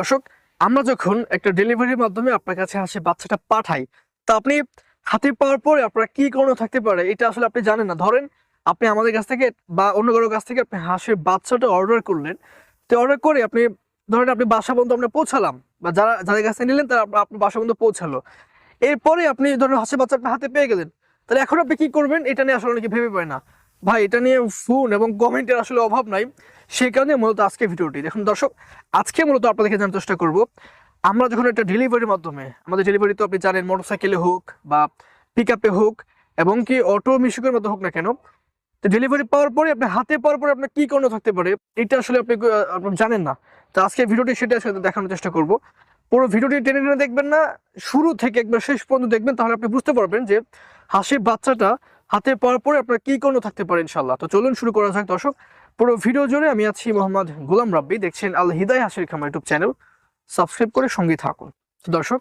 দর্শক, আমরা যখন একটা ডেলিভারির মাধ্যমে আপনার কাছে আসে, বাচ্চাটা পাঠাই, তা আপনি হাতে পাওয়ার পরে আপনার কি করণীয় থাকতে পারে এটা আসলে আপনি জানেন না। ধরেন আপনি আমাদের কাছ থেকে বা অন্য কারোর কাছ থেকে আপনি হাঁসের বাচ্চাটা অর্ডার করলেন, তো অর্ডার করে আপনি, ধরেন আপনি বাসা পর্যন্ত আমরা পৌঁছালাম, বা যারা, যাদের কাছে নিলেন তারা আপ- আপনার বাসা পর্যন্ত পৌঁছালো। এরপরে আপনি ধরেন হাঁসের বাচ্চা হাতে পেয়ে গেলেন, তাহলে এখন আপনি কি করবেন? এটা নিয়ে আসলে অনেকে ভেবে পায় না। ভাই, এটা নিয়ে ফোন এবং কমেন্টের আসলে অভাব নাই। সেই কারণে মূলত আজকে ভিডিওটি। দেখুন দর্শক, আজকে মূলত আপনাদেরকে জানার চেষ্টা করব, আমরা যখন একটা ডেলিভারির মাধ্যমে, আমাদের ডেলিভারি তো আপনি জানেন মোটরসাইকেলে হোক বা পিক আপে হোক, এবং কি অটো মিশুকের মধ্যে হোক না কেন, তো ডেলিভারি পাওয়ার পরে আপনি হাতে পাওয়ার পরে আপনার কী করণীয় থাকতে পারে, এটা আসলে আপনি আপনি জানেন না। তো আজকে ভিডিওটি সেটা আসলে দেখানোর চেষ্টা করব। পুরো ভিডিওটি টেনে টেনে দেখবেন না, শুরু থেকে একবার শেষ পর্যন্ত দেখবেন, তাহলে আপনি বুঝতে পারবেন যে হাসির বাচ্চাটা হাতে পাওয়ার পরে আপনার কী করণীয় থাকতে পারে ইনশাল্লাহ তো চলুন শুরু করা যাক দর্শক পুরো ভিডিও জুড়ে আমি আছি মোহাম্মদ গোলাম রাব্বি। দেখছেন আল হিদায় হাসির খামার ইউটিউব চ্যানেল সাবস্ক্রাইব করে সঙ্গে থাকুন। দর্শক,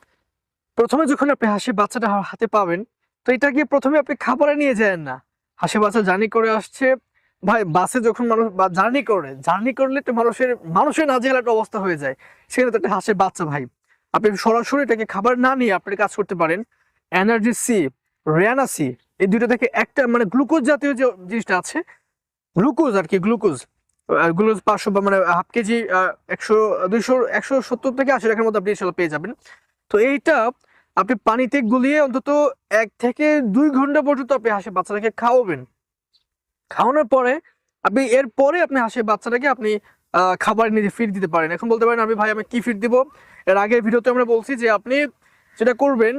প্রথমে যখন আপনি হাসি বাচ্চাটা হাতে পাবেন, তো এটা গিয়ে প্রথমে আপনি খাবারে নিয়ে যান না। হাসি বাচ্চা জার্নি করে আসছে। ভাই, বাসে যখন মানুষ বা জার্নি করে জার্নি করলে তো মানুষের মানুষের নাজেহাল একটা অবস্থা হয়ে যায়। সেখানে তো একটা হাসির বাচ্চা ভাই। আপনি সরাসরি এটাকে খাবার না নিয়ে আপনি কাজ করতে পারেন। এনার্জি সি রেয়ানা সি এই দুইটা থেকে একটা মানে গ্লুকোজ জাতীয় যে জিনিসটা আছে গ্লুকোজ আর কি, গ্লুকোজ। গ্লুকোজ পাঁচশো বা মানে হাফ কেজি একশো, দুইশো, একশো সত্তর থেকে আশি টাকার মধ্যে আপনি ইনশাল্লাহ পেয়ে যাবেন। তো এইটা আপনি পানিতে গুলিয়ে অন্তত এক থেকে দুই ঘণ্টা পর্যন্ত আপনি হাসি বাচ্চাটাকে খাওয়াবেন। খাওয়ানোর পরে আপনি, এর পরে আপনি হাসি বাচ্চাটাকে আপনি খাবার নিজে ফিট দিতে পারেন। এখন বলতে পারেন, আমি ভাই, আমি কি ফিট দিব? এর আগের ভিডিওতে আমরা বলছি যে আপনি যেটা করবেন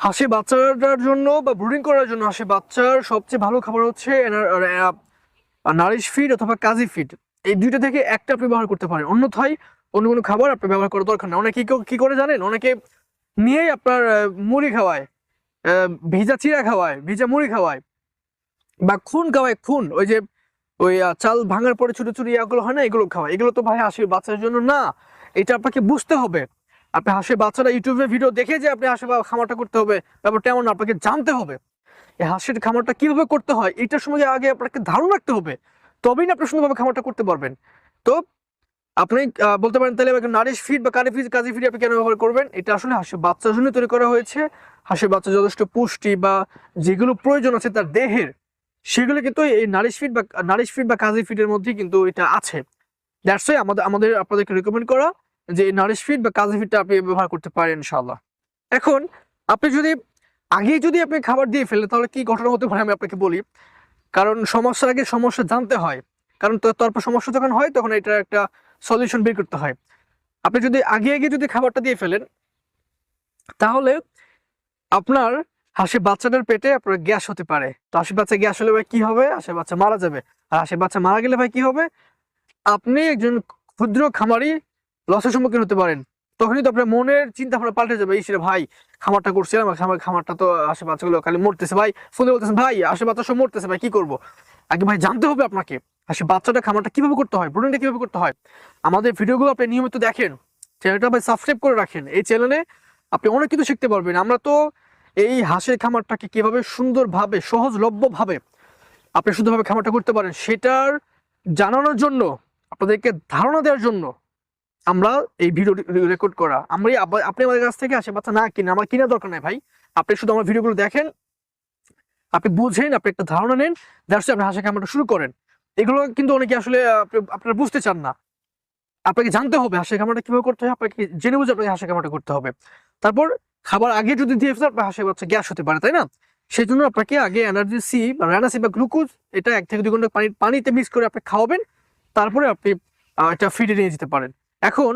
হাসি বাচ্চাটার জন্য বা ব্রুডিং করার জন্য হাসি বাচ্চার সবচেয়ে ভালো খাবার হচ্ছে নারিশ ফিড অথবা কাজী ফিড এই দুইটা থেকে একটা আপনি ব্যবহার করতে পারেন। অন্যথায় অন্য কোনো খাবার আপনি ব্যবহার করার দরকার না অনেকে কি- করে জানেন? অনেকে নিয়েই আপনার মুড়ি খাওয়ায় ভিজা চিড়া খাওয়ায় ভিজা মুড়ি খাওয়ায় বা খুন খাওয়ায় খুন। ওই যে ওই চাল ভাঙার পরে ছোট ছোট ইয়াগুলো হয় না এগুলো খাওয়ায়। এগুলো তো ভাই হাসির বাচ্চার জন্য না এটা আপনাকে বুঝতে হবে। আপনি হাসির বাচ্চারা ইউটিউবে ভিডিও দেখে যে আপনি হাসির খামারটা করতে হবে ব্যাপারটা এমন না, আপনাকে জানতে হবে। এই হাঁসের খামারটা কীভাবে করতে হয় এটার সময় আগে আপনাকে ধারণা রাখতে হবে। তবেই না আপনি সুন্দরভাবে খামারটা করতে পারবেন। তো আপনি বলতে পারেন তাহলে নারিশ ফিড বা কারি ফিড কাজী ফিড আপনি কেন ব্যবহার করবেন? এটা আসলে হাঁসের বাচ্চার জন্য তৈরি করা হয়েছে। হাঁসের বাচ্চা যথেষ্ট পুষ্টি বা যেগুলো প্রয়োজন আছে তার দেহের, সেগুলো কিন্তু এই নারিশ ফিড বা, নারিশ ফিড বা কাজী ফিডের মধ্যে কিন্তু এটা আছে। দ্যাটস ওয়াই আমাদের আমাদের আপনাদেরকে রেকমেন্ড করা যে এই নারিশ ফিড বা কাজী ফিডটা আপনি ব্যবহার করতে পারেন ইনশাল্লাহ এখন আপনি যদি আগেই যদি আপনি খাবার দিয়ে ফেলেন, তাহলে কি ঘটনা হতে পারে আমি আপনাকে বলি। কারণ সমস্যার আগে সমস্যা জানতে হয়। কারণ তারপর সমস্যা যখন হয়, তখন এটা একটা সলিউশন বের করতে হয়। আপনি যদি আগে আগে যদি খাবারটা দিয়ে ফেলেন, তাহলে আপনার হাসি বাচ্চাটার পেটে আপনার গ্যাস হতে পারে। তো হাসি বাচ্চা গ্যাস হলে ভাই কি হবে? হাসি বাচ্চা মারা যাবে। আর হাসি বাচ্চা মারা গেলে ভাই কি হবে? আপনি একজন ক্ষুদ্র খামারি, লসের সম্মুখীন হতে পারেন। তখনই তো আপনার মনের চিন্তা ভাবনা পাল্টে যাবে। ইসরে ভাই, খামারটা করছিলাম, আর খামার খামারটা তো আশে বাচ্চাগুলো খালি মরতেছে ভাই। ফোনে বলতেছেন, ভাই আশে বাচ্চা সব মরতেছে, ভাই, কি করব? আগে ভাই জানতে হবে আপনাকে, আর সে বাচ্চাটা খামারটা কীভাবে করতে হয় ব্রুডিংটা কীভাবে করতে হয়। আমাদের ভিডিওগুলো আপনি নিয়মিত দেখেন, চ্যানেলটা ভাই সাবস্ক্রাইব করে রাখেন। এই চ্যানেলে আপনি অনেক কিছু শিখতে পারবেন। আমরা তো এই হাঁসের খামারটাকে কীভাবে সুন্দরভাবে, সহজলভ্যভাবে আপনি শুদ্ধভাবে খামারটা করতে পারেন, সেটার জানানোর জন্য, আপনাদেরকে ধারণা দেওয়ার জন্য আমরা এই ভিডিও রেকর্ড করা আমরা আপনি আমাদের কাছ থেকে আসে, বাচ্চা না কিনে, আমার কিনা দরকার নাই ভাই। আপনি শুধু আমার ভিডিওগুলো দেখেন, আপনি বুঝেন, আপনি একটা ধারণা নেন দ্যাটস আপনি হাসা খামারটা শুরু করেন। এগুলো কিন্তু অনেকে আসলে আপনি- আপনারা বুঝতে চান না। আপনাকে জানতে হবে হাঁসের খামারটা কীভাবে করতে হয়, আপনাকে জেনে বুঝে আপনাকে হাঁসের খামারটা করতে হবে। তারপর খাবার আগে যদি দিয়ে ফেলেন, আপনার হাঁসের বাচ্চা গ্যাস হতে পারে, তাই না? সেই জন্য আপনাকে আগে এনার্জি সি বা রানাসি বা গ্লুকোজ এটা এক থেকে দুই ঘণ্টা পানি, পানিতে মিক্স করে আপনি খাওয়াবেন, তারপরে আপনি এটা ফিডে নিয়ে যেতে পারেন। এখন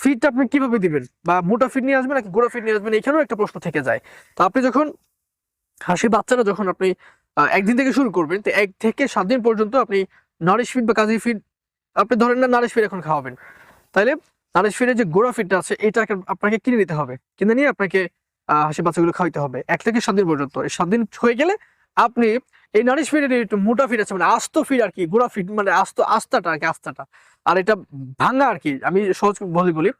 ফিডটা আপনি কীভাবে দিবেন? বা মোটা ফিড নিয়ে আসবেন নাকি গোড়া ফিড নিয়ে আসবেন? এখানেও একটা প্রশ্ন থেকে যায়। তো আপনি যখন হাসি বাচ্চারা যখন আপনি একদিন থেকে শুরু করবেন, তো এক থেকে সাত দিন পর্যন্ত আপনি নারিশ ফিড বা কাজী ফিড আপনি ধরেন না নারিশ ফিড এখন খাওয়াবেন। তাহলে নারিশ ফিডের যে গোড়া ফিডটা আছে, এটা আপনাকে কিনে নিতে হবে। কিনে নিয়ে আপনাকে হাসি বাচ্চাগুলো খাওয়াইতে হবে। এক থেকে সাত দিন পর্যন্ত। এই সাত দিন হয়ে গেলে আপনি এই নারিশ ফিডের একটু মোটা ফিড আছে মানে আস্ত ফিড আর কি, গোড়া ফিড মানে আস্ত, আস্তাটা আর কি, আস্তাটা। আর এটা ভাঙা আর কি, আমি সহজ বলি বলি,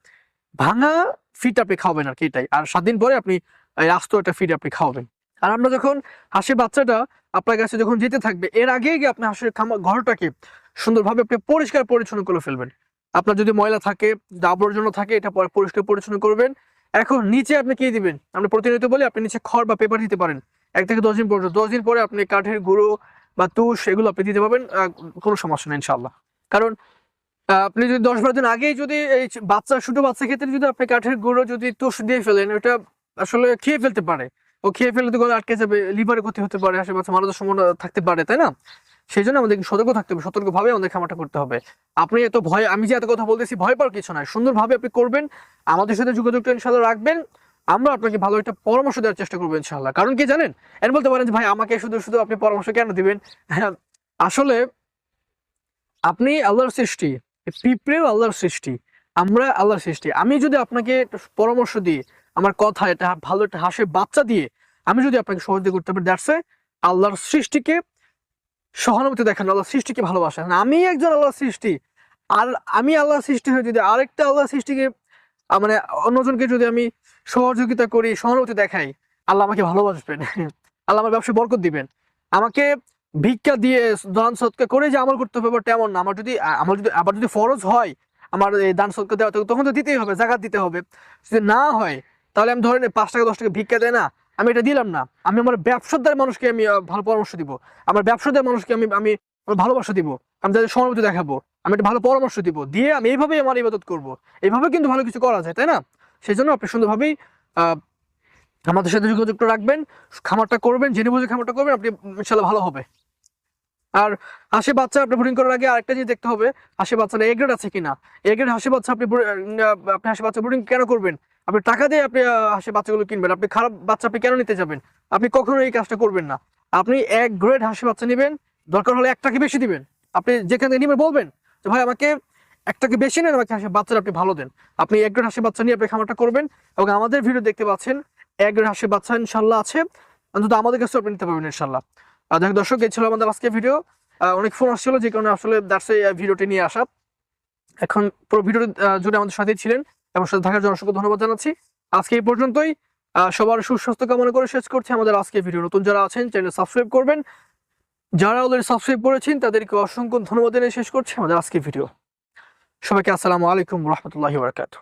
ভাঙা ফিড আপনি খাওয়াবেন আর কি এটাই। আর সাত দিন পরে আপনি এই আস্ত একটা ফিড আপনি খাওয়াবেন। আর আমরা যখন হাঁসের বাচ্চাটা আপনার কাছে যখন যেতে থাকবে, এর আগে গিয়ে আপনি হাঁসের খামার ঘরটাকে সুন্দরভাবে আপনি পরিষ্কার পরিচ্ছন্ন করে ফেলবেন। আপনার যদি ময়লা থাকে, আবর্জনা থাকে, এটা পরে পরিষ্কার পরিচ্ছন্ন করবেন। এখন নিচে আপনি কি দিবেন? আমরা প্রতিনিয়ত বলি, আপনি নিচে খড় বা পেপার দিতে পারেন। এক থেকে দশ দিন পর্যন্ত, দশ দিন পরে আপনি কাঠের গুঁড়ো বা তুষ এগুলো আপনি দিতে পারবেন কোনো সমস্যা নেই ইনশাল্লাহ কারণ আপনি যদি দশ বারো দিন আগেই যদি এই বাচ্চা, ছোট বাচ্চা ক্ষেত্রে যদি আপনি কাঠের গুঁড়ো যদি তুষ দিয়ে ফেলেন, ওটা আসলে খেয়ে ফেলতে পারে। ও খেয়ে ফেলে তো আটকে যাবে, লিভারে ক্ষতি হতে পারে, আশেপাশে মারা যাওয়ার সম্ভাবনা থাকতে পারে, তাই না? সেই জন্য আমাদেরকে সতর্ক থাকতে হবে, সতর্কভাবে আমাদের খামারটা করতে হবে। আপনি এত ভয়, আমি যে এত কথা বলতেছি, ভয় পাওয়ার কিছু নয় সুন্দরভাবে আপনি করবেন, আমাদের সাথে যোগাযোগটা ইনশাল্লাহ রাখবেন। আমরা আপনাকে ভালো একটা পরামর্শ দেওয়ার চেষ্টা করব ইনশাল্লাহ কারণ কি জানেন? এর বলতে পারেন যে ভাই আমাকে শুধু শুধু আপনি পরামর্শ কেন দিবেন? হ্যাঁ, আসলে আপনি আল্লাহর সৃষ্টি পিঁপড়েও আল্লাহর সৃষ্টি আমরা আল্লাহর সৃষ্টি। আমি যদি আপনাকে পরামর্শ দিই আমার কথা এটা ভালো একটা হাসির বাচ্চা দিয়ে আমি যদি আপনাকে সহযোগিতা করতে পারি দ্যাটস আল্লাহর সৃষ্টিকে সহানুভূতি দেখান আল্লাহর সৃষ্টিকে ভালোবাসেন আমি একজন আল্লাহর সৃষ্টি। আর আমি আল্লাহর সৃষ্টি হয়ে যদি আরেকটা আল্লাহর সৃষ্টিকে মানে অন্যজনকে যদি আমি সহযোগিতা করি, সহানুভূতি দেখাই। আল্লাহ আমাকে ভালোবাসবেন। আল্লাহ আমার ব্যবসায় বরকত দিবেন। আমাকে ভিক্ষা দিয়ে দান সৎকা করে যে আমল করতে হবে এমন না। আমার যদি আমার যদি, আবার যদি ফরজ হয়, আমার এই দান সৎকা দেওয়া তখন তো দিতেই হবে, জাকাত দিতে হবে। যদি না হয়, তাহলে আমি ধরেন পাঁচ টাকা, দশ টাকা ভিক্ষা দেয় না, আমি এটা দিলাম না। আমি আমার ব্যবসাদার মানুষকে আমি ভালো পরামর্শ দিব। আমার ব্যবসাদার মানুষকে আমি আমি ভালোবাসা দিব। আমি তাদের সহানুভূতি দেখাবো। আমি একটা ভালো পরামর্শ দিব। দিয়ে আমি এইভাবেই আমার ইবাদত করব। এইভাবে কিন্তু ভালো কিছু করা যায়, তাই না? সেই জন্য আপনি সুন্দরভাবেই আমাদের সাথে যোগাযোগটা রাখবেন, খামারটা করবেন, জেনে বুঝে খামারটা করবেন, আপনি ইনশাল্লাহ ভালো হবে। আর হাসি বাচ্চা আপনি ব্রিডিং করার আগে আরেকটা জিনিস দেখতে হবে হাসি বাচ্চাটা এ গ্রেড আছে কিনা? এ গ্রেড হাসি বাচ্চা আপনি আপনি হাসি বাচ্চা ব্রিডিং কেন করবেন? আপনি টাকা দিয়ে আপনি হাসি বাচ্চাগুলো কিনবেন, আপনি খারাপ বাচ্চা আপনি কেন নিতে যাবেন? আপনি কখনো এই কাজটা করবেন না। আপনি এক গ্রেড হাসি বাচ্চা নেবেন, দরকার হলে একটাকে বেশি দিবেন। আপনি যেখান থেকে নেবেন বলবেন যে, ভাই, আমাকে একটাকে বেশি নেন আমাকে হাসি বাচ্চাটা আপনি ভালো দেন। আপনি এক গ্রেড বাচ্চা নিয়ে আপনি খামারটা করবেন এবং আমাদের ভিডিও দেখতে পাচ্ছেন, এক গ্রেড বাচ্চা ইনশাল্লাহ আছে। অন্তত আমাদের কাছে আপনি নিতে পারবেন ইনশাল্লাহ। দেখ দর্শক, এই ছিল আমাদের আজকে ভিডিও অনেক ফোন আসছিল, যে কারণে আসলে দার্সে ভিডিওটি নিয়ে আসা। এখন পুরো ভিডিও জুড়ে আমাদের সাথে ছিলেন। এবং সাথে থাকার জন্য অসংখ্য ধন্যবাদ জানাচ্ছি। আজকে এই পর্যন্তই। সবার সুস্বাস্থ্য কামনা করে শেষ করছি আমাদের আজকে ভিডিও নতুন যারা আছেন চ্যানেল সাবস্ক্রাইব করবেন। যারা অলরেডি সাবস্ক্রাইব করেছেন, তাদেরকে অসংখ্য ধন্যবাদ জানিয়ে শেষ করছি আমাদের আজকে ভিডিও সবাইকে আসসালামু আলাইকুম রহমতুল্লাহি বারকাতুহ